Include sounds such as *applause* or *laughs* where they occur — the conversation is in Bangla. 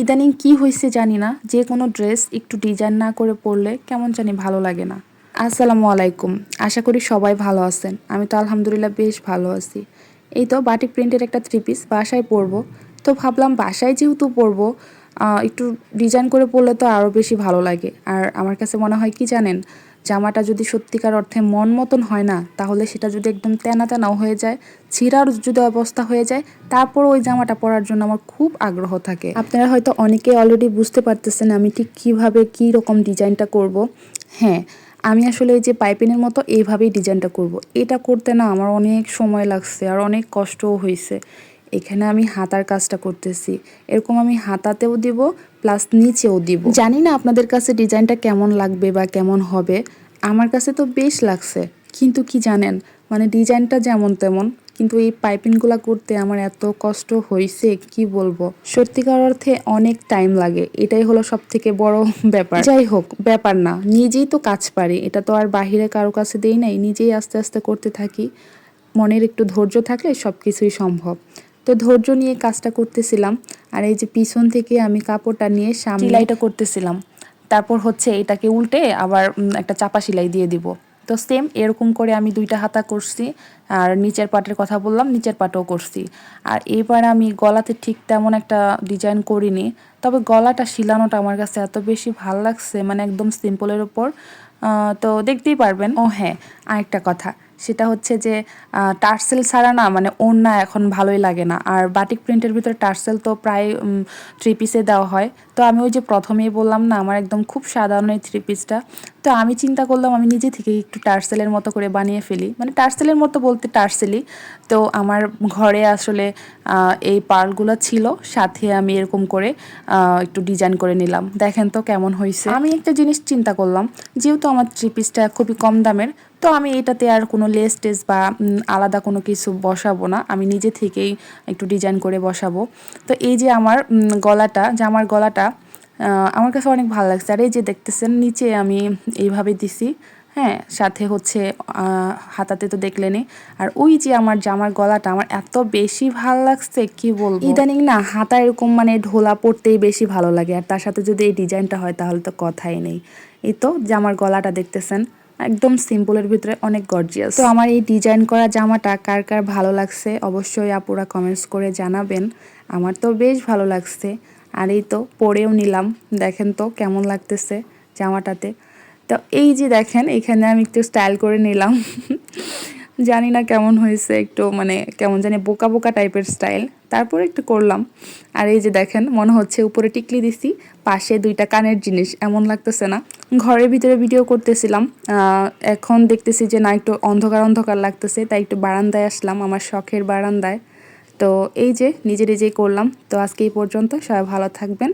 ইদানিং কি হয়েছে জানি না, যে কোনো ড্রেস একটু ডিজাইন না করে পরলে কেমন জানি ভালো লাগে না। আসসালামু আলাইকুম, আশা করি সবাই ভালো আছেন। আমি তো আলহামদুলিল্লাহ বেশ ভালো আছি। এই তো বাটিক প্রিন্টের একটা থ্রি পিস বাসায় পরবো। তো ভাবলাম বাসায় যেহেতু পরবো একটু ডিজাইন করে পরলে তো আরও বেশি ভালো লাগে। আর আমার কাছে মনে হয় কি জানেন জামাটা যদি সত্যিকার অর্থে মন মতন হয় না, তাহলে সেটা যদি একদম তেনা তেনাও হয়ে যায়, ছিঁড়ার যদি অবস্থা হয়ে যায় তারপর ওই জামাটা পরার জন্য আমার খুব আগ্রহ থাকে। আপনারা হয়তো অনেকে অলরেডি বুঝতে পারতেছেন আমি ঠিক কীভাবে কি রকম ডিজাইনটা করব। হ্যাঁ আমি আসলে এই যে পাইপিনের মতো এইভাবেই ডিজাইনটা করব। এটা করতে না আমার অনেক সময় লাগছে আর অনেক কষ্টও হয়েছে এখানে আমি হাতার কাজটা করতেছি। এরকম আমি হাতাতেও দিব প্লাস নিচেও দিব। জানি না আপনাদের কাছে ডিজাইনটা কেমন লাগবে বা কেমন হবে। আমার কাছে তো বেশ লাগছে, কিন্তু কি জানেন? মানে ডিজাইনটা যেমন তেমন, কিন্তু এই পাইপিংগুলো করতে আমার এত কষ্ট হয়েছে কি বলব? সত্যিকার অর্থে অনেক টাইম লাগে, এটাই হলো সব থেকে বড় ব্যাপার। যাই হোক, ব্যাপার না, নিজেই তো কাজ পারি, এটা তো আর বাহিরে কারও কাছে দেই নাই, নিজেই আস্তে আস্তে করতে থাকি। মনের একটু ধৈর্য থাকলে সব কিছুই সম্ভব। তো ধৈর্য নিয়ে কাজটা করতেছিলাম। আর এই যে পিছন থেকে আমি কাপড়টা নিয়ে সামনে সেলাইটা করতেছিলাম। তারপর হচ্ছে এটাকে উল্টে আবার একটা চাপা সেলাই দিয়ে দিব। তো সেম এরকম করে আমি দুইটা হাতা করছি। আর নিচের পাটের কথা বললাম নিচের পাটও করছি। আর এবার আমি গলাতে ঠিক তেমন একটা ডিজাইন করিনি। তবে গলাটা শিলানোটা আমার কাছে এত বেশি ভালো লাগছে মানে একদম সিম্পলের আহ, তো দেখতেই পারবেন। ও হ্যাঁ আরেকটা কথা। সেটা হচ্ছে যে টার্সেল ছাড়া না মানে ওড়না এখন ভালোই লাগে না। আর বাটিক প্রিন্টের ভিতরে টার্সেল তো প্রায় থ্রি পিসে দেওয়া হয়। তো আমি ওই যে প্রথমেই বললাম না, আমার একদম খুব সাধারণ এই থ্রি পিসটা তো আমি চিন্তা করলাম, আমি নিজে থেকে একটু টার্সেলের মতো করে বানিয়ে ফেলি। মানে টার্সেলের মতো বলতে টার্সেলই। তো আমার ঘরে আসলে এই পার্লগুলো ছিল, সাথে আমি এরকম করে একটু ডিজাইন করে নিলাম। দেখেন তো কেমন হয়েছে আমি একটা জিনিস চিন্তা করলাম, যেহেতু আমার থ্রি পিসটা খুবই কম দামের তো আমি এটাতে আর কোনো লেস টেস বা আলাদা কোনো কিছু বসাবো না। আমি নিজে থেকেই একটু ডিজাইন করে বসাবো। তো এই যে আমার গলাটা জামার গলাটা আমার কাছে অনেক ভালো লাগছে। আর এই যে দেখতেছেন, নিচে আমি এইভাবে দিছি। হ্যাঁ সাথে হচ্ছে হাতাতে তো দেখলেনই। আর ওই যে আমার জামার গলাটা, আমার এত বেশি ভালো লাগছে, কি বলব? ইদানিং না, হাতা এরকম মানে ঢোলা পড়তেই বেশি ভালো লাগে। আর তার সাথে যদি এই ডিজাইনটা হয়, তাহলে তো কথাই নেই। এই তো জামার গলাটা দেখতেছেন। একদম সিম্পলের ভিতরে অনেক গর্জিয়াস তো আমার এই ডিজাইন করা জামাটা কার কার ভালো লাগছে অবশ্যই আপুরা কমেন্টস করে জানাবেন। আমার তো বেশ ভালো লাগছে। আর এই তো পরেও নিলাম। দেখেন তো কেমন লাগতেছে জামাটাতে। তো এই যে দেখেন, এখানে আমি একটু স্টাইল করে নিলাম। *laughs* জানি না কেমন হয়েছে, একটু মানে কেমন জানি বোকা বোকা টাইপের স্টাইল তারপর একটু করলাম। আর এই যে দেখেন, মনে হচ্ছে উপরে টিকলি দিছি, পাশে দুইটা কানের জিনিস, এমন লাগতেছে না। ঘরের ভিতরে ভিডিও করতেছিলাম এখন দেখতেছি যে না, একটু অন্ধকার অন্ধকার লাগতেছে, তাই একটু বারান্দায় আসলাম, আমার শখের বারান্দায়। তো এই যে নিজে নিজেই করলাম, তো আজকে এই পর্যন্ত সবাই ভালো থাকবেন।